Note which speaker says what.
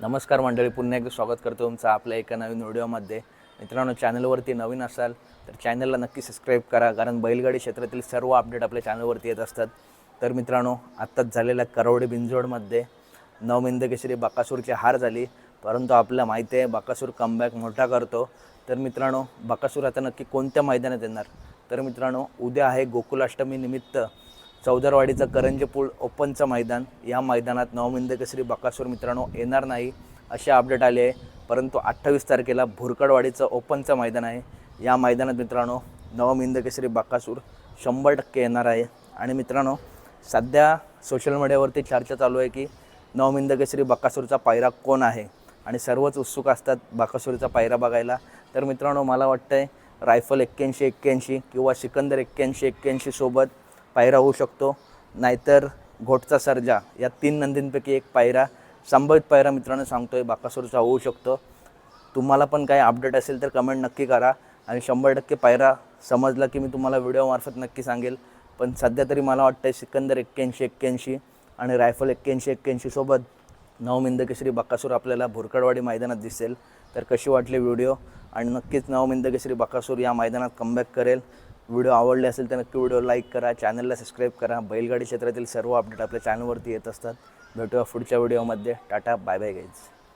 Speaker 1: नमस्कार मंडळी पुन्हा एकदा स्वागत करतो तुमचं आपल्या एका नवीन व्हिडिओमध्ये. मित्रांनो चॅनलवरती नवीन असाल तर चॅनलला नक्की सबस्क्राईब करा कारण बैलगाडी क्षेत्रातील सर्व अपडेट आपल्या चॅनलवरती येत असतात. तर मित्रांनो आत्ताच झालेल्या करवडे बिंजोडमध्ये नवमिंद केसरी बाकासूरची हार झाली परंतु आपल्याला माहिती आहे बाकासूर कमबॅक मोठा करतो. तर मित्रांनो बाकासूर आता नक्की कोणत्या मैदानात येणार? तर मित्रांनो उद्या आहे गोकुलाष्टमी निमित्त चौदरवाडीचं करंजपूल ओपनचं मैदान. या मैदानात नवमिंद केसरी बकासूर मित्रांनो येणार नाही असे अपडेट आले आहे. परंतु अठ्ठावीस तारखेला भुरकडवाडीचं ओपनचं मैदान आहे. या मैदानात मित्रांनो नवमिंद केसरी बकासूर शंभर टक्के येणार आहे. आणि मित्रांनो सध्या सोशल मीडियावरती चर्चा चालू आहे की नवमिंद केसरी बकासूरचा पायरा कोण आहे? आणि सर्वच उत्सुक असतात बाकासुरीचा पायरा बघायला. तर मित्रांनो मला वाटतं आहे रायफल एक्क्याऐंशी एक्क्याऐंशी किंवा सिकंदर एक्क्याऐंशी एक्क्याऐंशी सोबत पायरा होऊ शकतो. नाहीतर घोटचा सर्जा या तीन नंदींपैकी एक पायरा संभावित पायरा मित्रांनो सांगतोय बाकासूरचा होऊ शकतो. तुम्हाला पण काही अपडेट असेल तर कमेंट नक्की करा आणि शंभर टक्के पायरा समजला की मी तुम्हाला व्हिडिओमार्फत नक्की सांगेल. पण सध्या तरी मला वाटतं सिकंदर एक्क्याऐंशी एक्क्याऐंशी आणि रायफल एक्क्याऐंशी एक्क्याऐंशी सोबत नवमिंद केसरी आपल्याला भुरकडवाडी मैदानात दिसेल. तर कशी वाटली व्हिडिओ आणि नक्कीच नवमिंद केसरी बकासूर या मैदानात कमबॅक करेल. व्हिडिओ आवडले असेल तर नक्की व्हिडिओ लाईक करा चॅनलला सबस्क्राईब करा. बैलगाडी क्षेत्रातील सर्व अपडेट आपल्या चॅनलवरती येत असतात. भेटूया पुढच्या व्हिडिओमध्ये टाटा बाय बाय गाईज